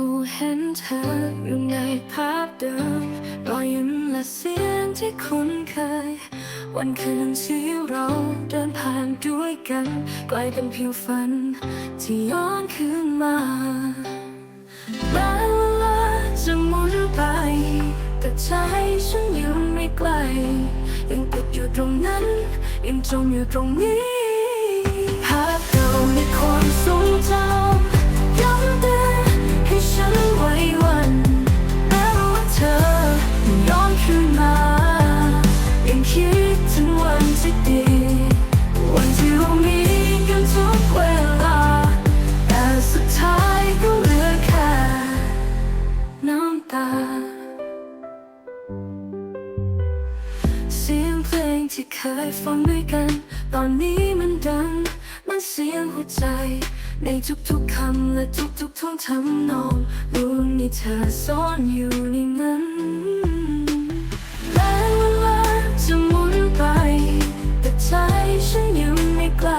กูเห็นเธออยู่ในภาพเดิมรอยยิ้มและเสียงที่คุ้นเคย วันคืนที่เราเดินผ่านด้วยกันกลายเป็นเพียงฝัน ที่ย้อนคืนมาแม้เวลาจะมุนไป แต่ใจฉันยังไม่ไกล ยังติดอยู่ตรงนั้น ยังจมอยู่ตรงนี้ภาพเก่าในความทรงจำ ฟังด้วยกัน ตอนนี้มันดัง มันเสียงหัวใจ ในทุกๆคำและทุกๆท่วงทำนองรู้นี่เธอซ่อนอยู่ในนั้นแม้เวลาจะหมุนไป แต่ใจฉันยังไม่ไกล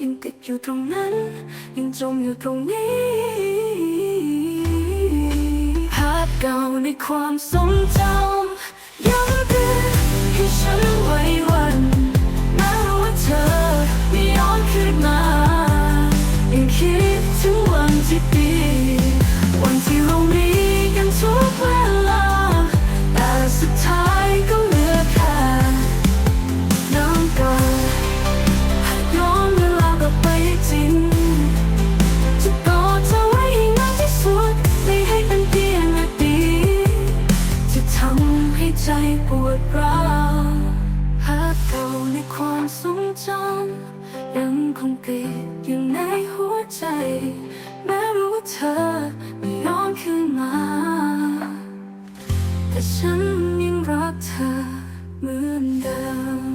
ยังติดอยู่ตรงนั้นยังจมอยู่ตรงนี้ภาพเก่าในความทรงจำย้ำเตือนให้ฉันไว้ แต่ฉันยังรักเธอเหมือนเดิม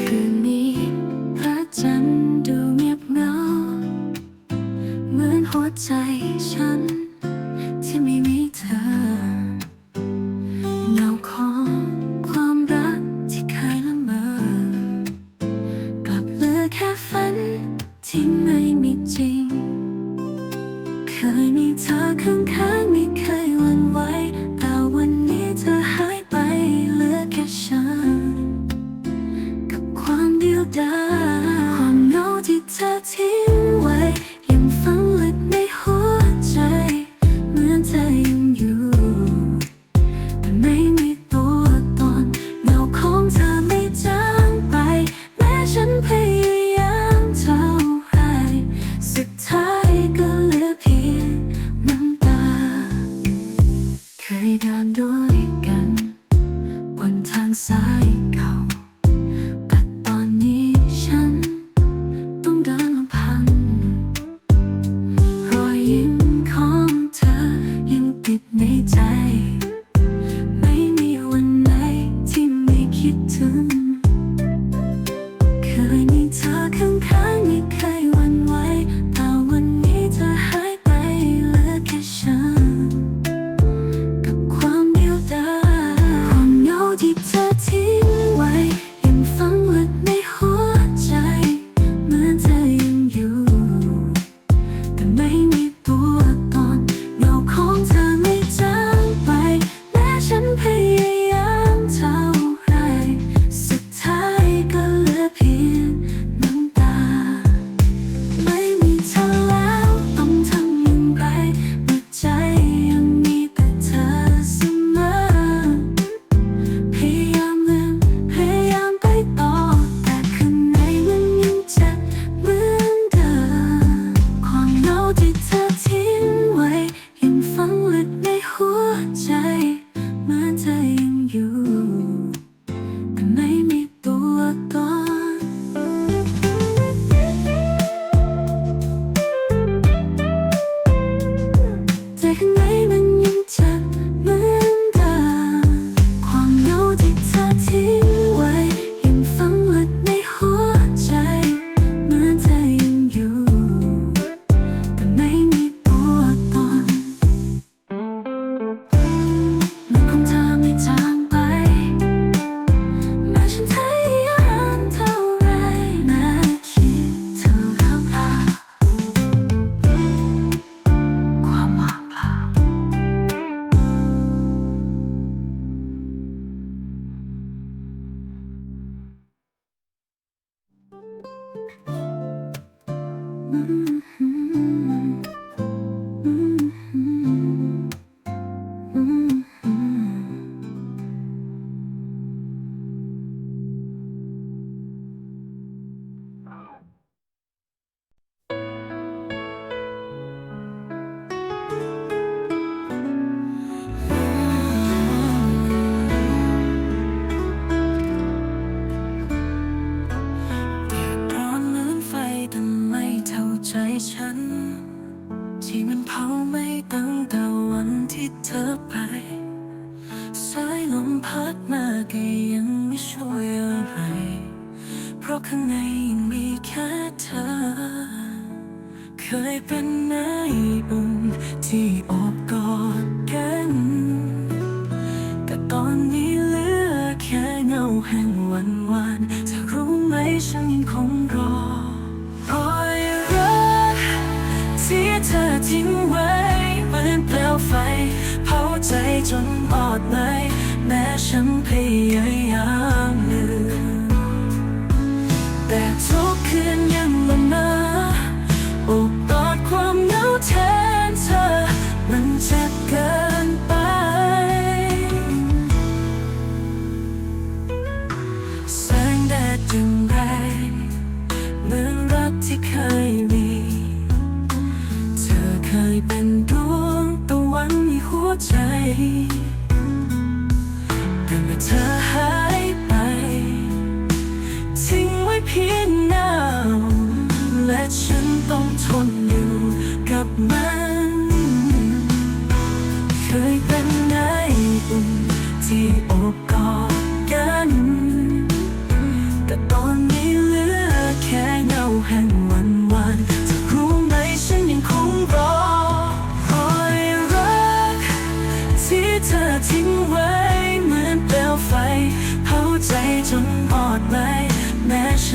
คืนนี้พระจันทร์ หัวใจฉัน ที่ไม่มีเธอเงาของความรักที่เคยละเมอกลับเหลือแค่ฝันที่ไม่มีจริง เคยมีเธอข้างๆไม่เคยหวั่นไหวแต่วันนี้เธอหายไปเหลือแค่ฉัน กับความเดียวดายความเหงาที่เธอทิ้ง เคยเดินด้วยกัน บนทางสาย แห่งวันวานเธอรู้ไหมฉันยังคง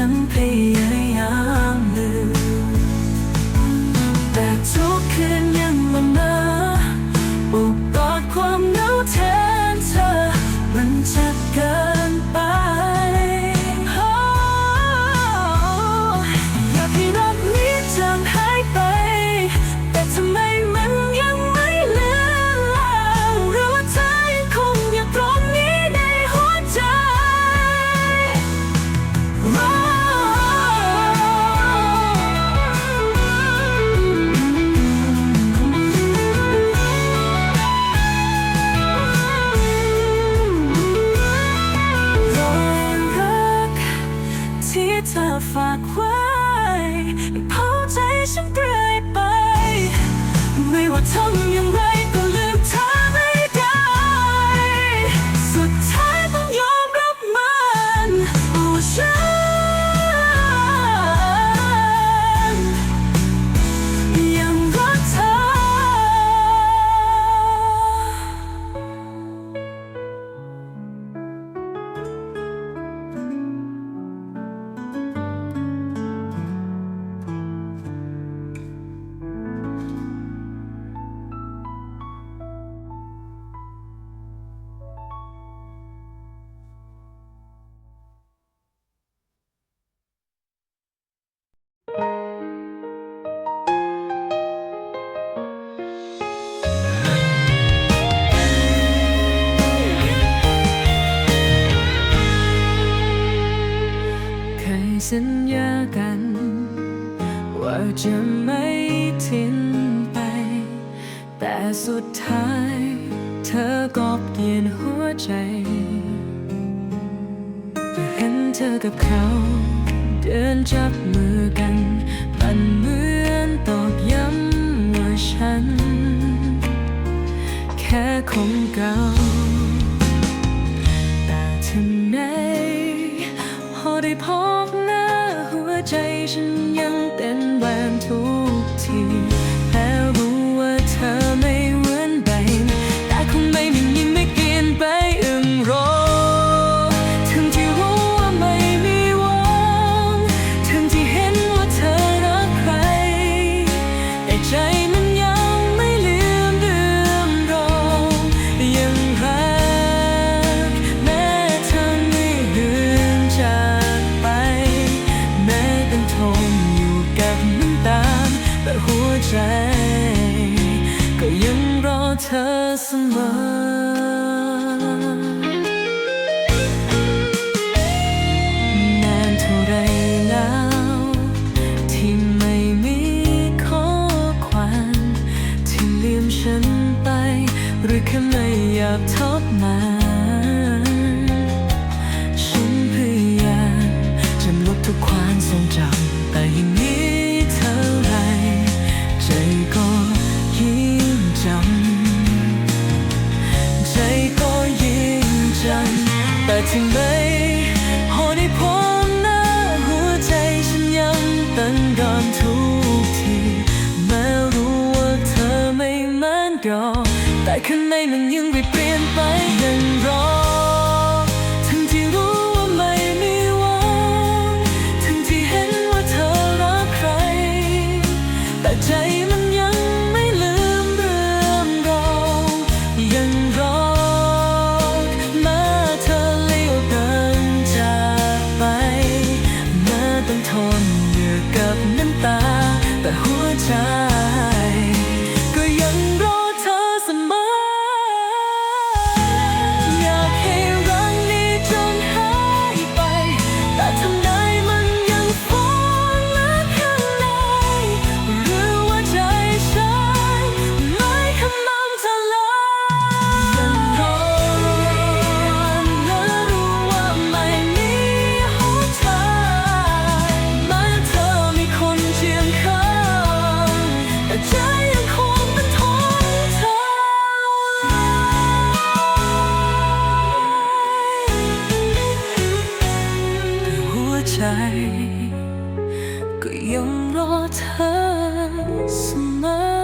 and. สัญญากัน ว่าจะไม่ทิ้งไป แต่สุดท้าย เธอกอบเกลียนหัวใจเห็นเธอกับเขา เดินจับมือกัน มันเหมือนตอกย้ำว่าฉัน แค่คงเก่าแต่ถึงไหนพอได้พบ 誓言 บทบมา ฉันพยายามจำลบทุกความทรงจำแต่ยิ่งนี้เท่าไรใจก็ยิ่งจำใจก็ยิ่งจำแต่ถึงไม้หอในผมหน้าหัวใจฉันยังตั้งกอนทุกทีแม้รู้ว่าเธอไม่เหมือนก่อน แต่ข้างในมันยังไม่เปลี่ยนไปยังรอ ก็ยังรอเธอเสมอ